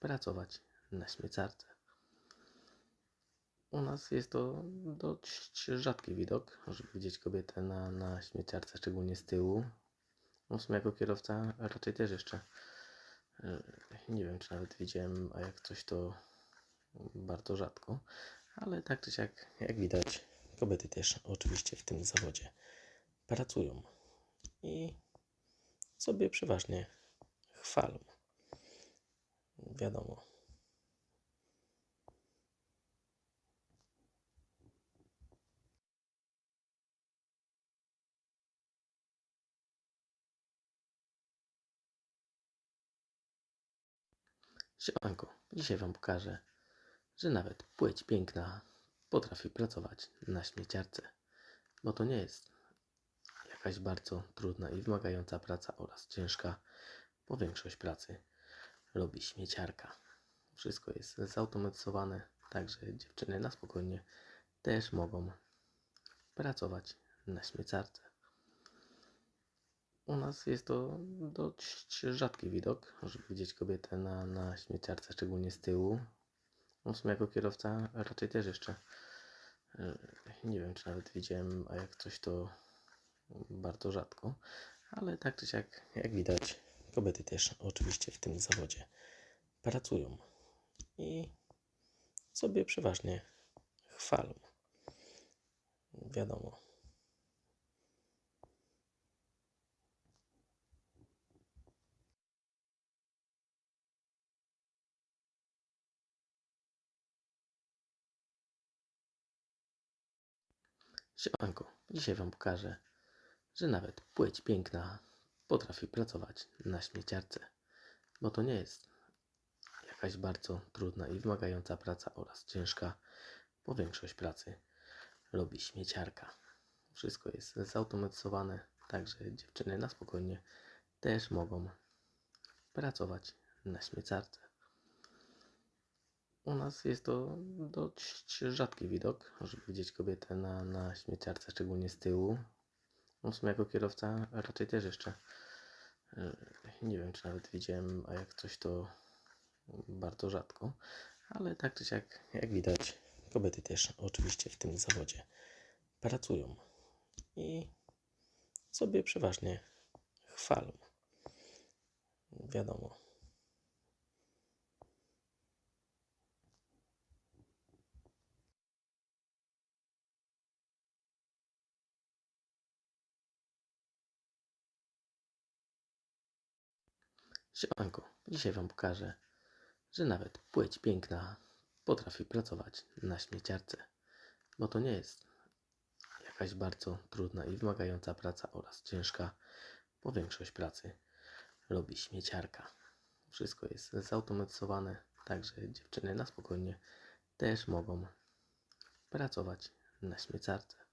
pracować na śmieciarce. U nas jest to dość rzadki widok, żeby widzieć kobietę na, na śmieciarce, szczególnie z tyłu. No w sumie jako kierowca raczej też jeszcze e, nie wiem, czy nawet widziałem, a jak coś to bardzo rzadko, ale tak czy siak, jak widać, kobiety też oczywiście w tym zawodzie pracują i sobie przeważnie chwalą. Wiadomo. Siemanko, dzisiaj Wam pokażę, że nawet płeć piękna potrafi pracować na śmieciarce, bo to nie jest jakaś bardzo trudna i wymagająca praca oraz ciężka, bo większość pracy robi śmieciarka. Wszystko jest zautomatyzowane, także dziewczyny na spokojnie też mogą pracować na śmieciarce. U nas jest to dość rzadki widok, żeby widzieć kobietę na, na śmieciarce, szczególnie z tyłu. No w sumie jako kierowca raczej też jeszcze e, nie wiem, czy nawet widziałem, a jak coś to bardzo rzadko, ale tak czy siak, jak widać, kobiety też oczywiście w tym zawodzie pracują i sobie przeważnie chwalą. Wiadomo. Siemanko, dzisiaj Wam pokażę, że nawet płeć piękna potrafi pracować na śmieciarce, bo to nie jest jakaś bardzo trudna i wymagająca praca oraz ciężka, bo większość pracy robi śmieciarka. Wszystko jest zautomatyzowane, także dziewczyny na spokojnie też mogą pracować na śmieciarce. U nas jest to dość rzadki widok, żeby widzieć kobietę na, na śmieciarce, szczególnie z tyłu. No w sumie jako kierowca raczej też jeszcze e, nie wiem, czy nawet widziałem, a jak coś to bardzo rzadko, ale tak czy siak, jak widać, kobiety też oczywiście w tym zawodzie pracują i sobie przeważnie chwalą. Wiadomo. Siemanko, dzisiaj Wam pokażę, że nawet płeć piękna potrafi pracować na śmieciarce, bo to nie jest jakaś bardzo trudna i wymagająca praca oraz ciężka, bo większość pracy robi śmieciarka. Wszystko jest zautomatyzowane, także dziewczyny na spokojnie też mogą pracować na śmieciarce.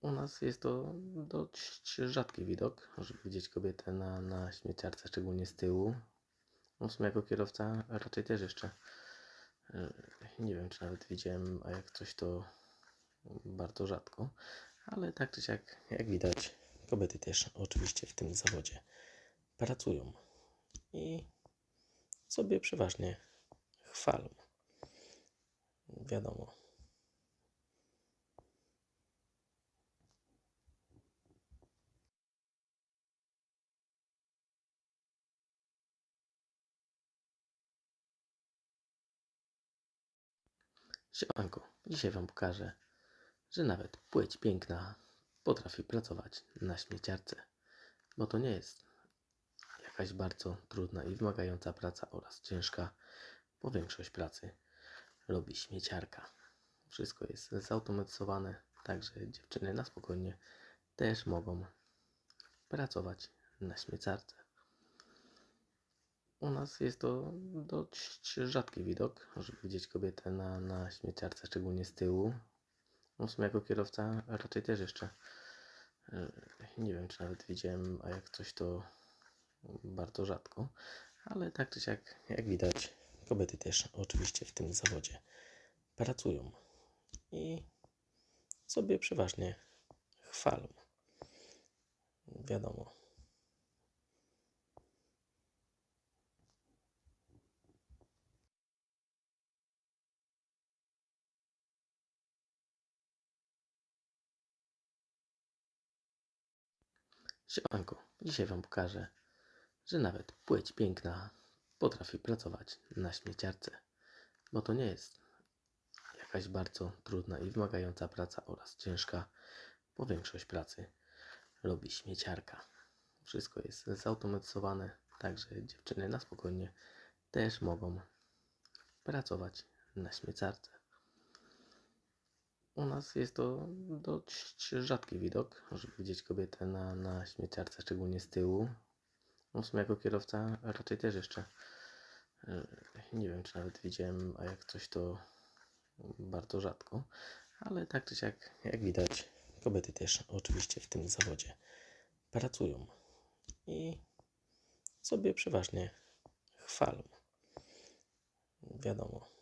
U nas jest to dość rzadki widok, żeby widzieć kobietę na, na śmieciarce, szczególnie z tyłu. No w sumie jako kierowca raczej też jeszcze e, nie wiem, czy nawet widziałem, a jak coś to bardzo rzadko, ale tak czy siak, jak widać, kobiety też oczywiście w tym zawodzie pracują i sobie przeważnie chwalą. Wiadomo. Siemanko, dzisiaj Wam pokażę, że nawet płeć piękna potrafi pracować na śmieciarce, bo to nie jest jakaś bardzo trudna i wymagająca praca oraz ciężka, bo większość pracy robi śmieciarka. Wszystko jest zautomatyzowane, także dziewczyny na spokojnie też mogą pracować na śmieciarce. U nas jest to dość rzadki widok, żeby widzieć kobietę na, na śmieciarce, szczególnie z tyłu. No w sumie jako kierowca raczej też jeszcze e, nie wiem, czy nawet widziałem, a jak coś to bardzo rzadko, ale tak czy siak, jak widać, kobiety też oczywiście w tym zawodzie pracują i sobie przeważnie chwalą. Wiadomo. Siemanko, dzisiaj Wam pokażę, że nawet płeć piękna potrafi pracować na śmieciarce, bo to nie jest jakaś bardzo trudna i wymagająca praca oraz ciężka, bo większość pracy robi śmieciarka. Wszystko jest zautomatyzowane, także dziewczyny na spokojnie też mogą pracować na śmieciarce. U nas jest to dość rzadki widok, żeby widzieć kobietę na, na śmieciarce, szczególnie z tyłu. No w sumie jako kierowca raczej też jeszcze e, nie wiem, czy nawet widziałem, a jak coś to bardzo rzadko. Ale tak czy siak, jak widać, kobiety też oczywiście w tym zawodzie pracują i sobie przeważnie chwalą. Wiadomo.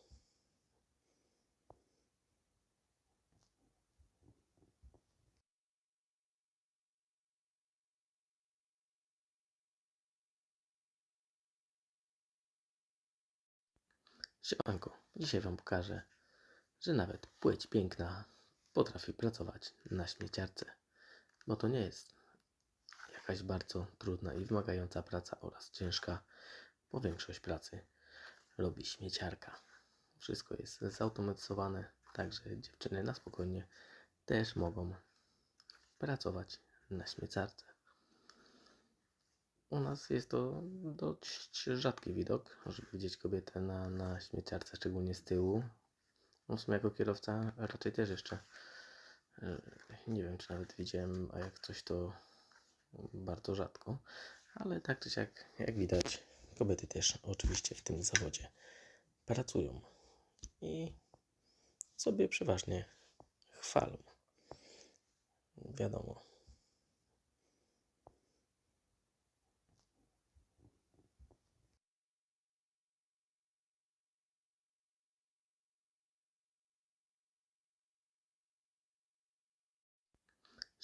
Siemanko, dzisiaj Wam pokażę, że nawet płeć piękna potrafi pracować na śmieciarce, bo to nie jest jakaś bardzo trudna i wymagająca praca oraz ciężka, bo większość pracy robi śmieciarka. Wszystko jest zautomatyzowane, także dziewczyny na spokojnie też mogą pracować na śmieciarce. U nas jest to dość rzadki widok, żeby widzieć kobietę na, na śmieciarce, szczególnie z tyłu. No w sumie jako kierowca raczej też jeszcze e, nie wiem, czy nawet widziałem, a jak coś to bardzo rzadko. Ale tak czy siak, jak widać, kobiety też oczywiście w tym zawodzie pracują i sobie przeważnie chwalą. Wiadomo.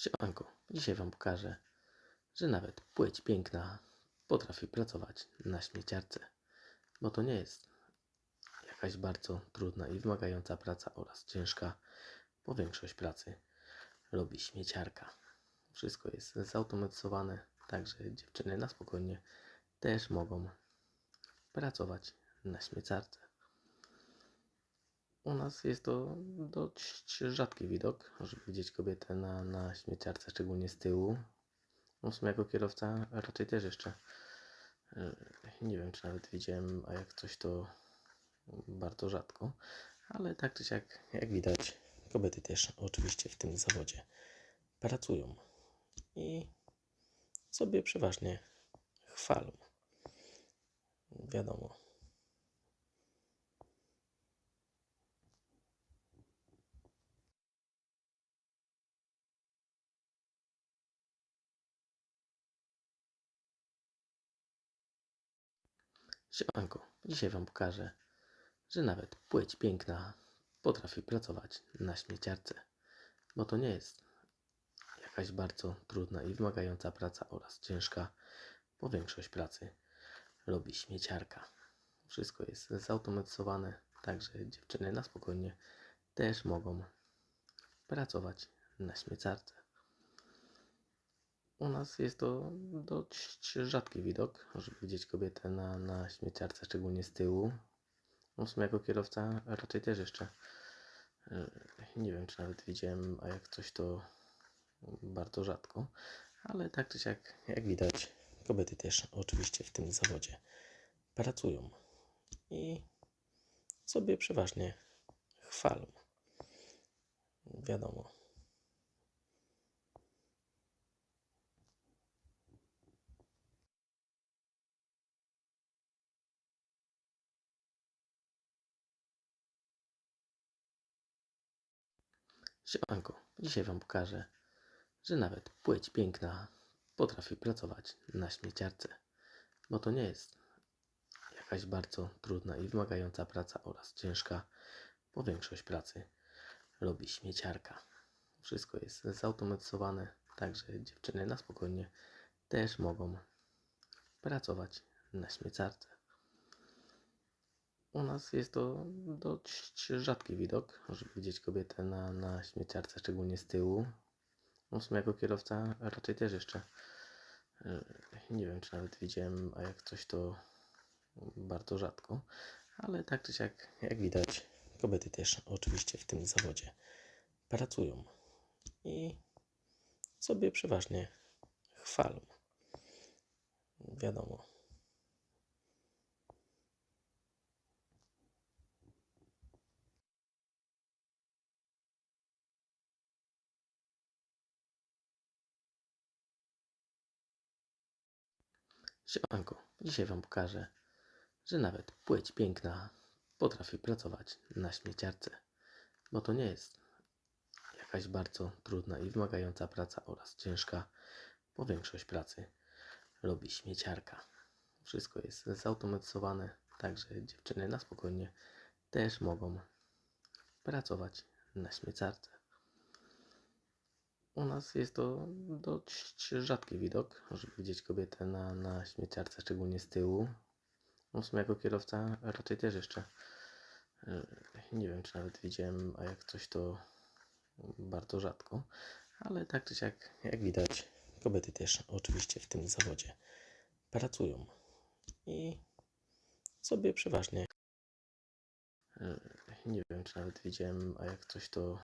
Siemanko, dzisiaj Wam pokażę, że nawet płeć piękna potrafi pracować na śmieciarce, bo to nie jest jakaś bardzo trudna i wymagająca praca oraz ciężka, bo większość pracy robi śmieciarka. Wszystko jest zautomatyzowane, także dziewczyny na spokojnie też mogą pracować na śmieciarce. U nas jest to dość rzadki widok, żeby widzieć kobietę na, na śmieciarce, szczególnie z tyłu. No w sumie jako kierowca raczej też jeszcze e, nie wiem, czy nawet widziałem, a jak coś to bardzo rzadko. Ale tak czy siak, jak widać, kobiety też oczywiście w tym zawodzie pracują i sobie przeważnie chwalą. Wiadomo. Siemanko, dzisiaj Wam pokażę, że nawet płeć piękna potrafi pracować na śmieciarce, bo to nie jest jakaś bardzo trudna i wymagająca praca oraz ciężka, bo większość pracy robi śmieciarka. Wszystko jest zautomatyzowane, także dziewczyny na spokojnie też mogą pracować na śmieciarce. U nas jest to dość rzadki widok, żeby widzieć kobietę na, na śmieciarce, szczególnie z tyłu. No w sumie jako kierowca raczej też jeszcze e, nie wiem, czy nawet widziałem, a jak coś to bardzo rzadko. Ale tak czy siak, jak widać, kobiety też oczywiście w tym zawodzie pracują i sobie przeważnie chwalą. Wiadomo. Siemanko, dzisiaj Wam pokażę, że nawet płeć piękna potrafi pracować na śmieciarce, bo to nie jest jakaś bardzo trudna i wymagająca praca oraz ciężka, bo większość pracy robi śmieciarka. Wszystko jest zautomatyzowane, także dziewczyny na spokojnie też mogą pracować na śmieciarce. U nas jest to dość rzadki widok, żeby widzieć kobietę na, na śmieciarce, szczególnie z tyłu. No w sumie jako kierowca raczej też jeszcze E, Nie wiem, czy nawet widziałem, a jak coś to bardzo rzadko, ale tak czy siak, jak widać, kobiety też oczywiście w tym zawodzie pracują i sobie przeważnie chwalą. Wiadomo. Siemanko, dzisiaj Wam pokażę, że nawet płeć piękna potrafi pracować na śmieciarce, bo to nie jest jakaś bardzo trudna i wymagająca praca oraz ciężka, bo większość pracy robi śmieciarka. Wszystko jest zautomatyzowane, także dziewczyny na spokojnie też mogą pracować na śmieciarce. U nas jest to dość rzadki widok, żeby widzieć kobietę na, na śmieciarce, szczególnie z tyłu. No w sumie jako kierowca raczej też jeszcze e, nie wiem, czy nawet widziałem, a jak coś to bardzo rzadko, ale tak czy siak, jak widać, kobiety też oczywiście w tym zawodzie pracują i sobie przeważnie e, nie wiem, czy nawet widziałem, a jak coś to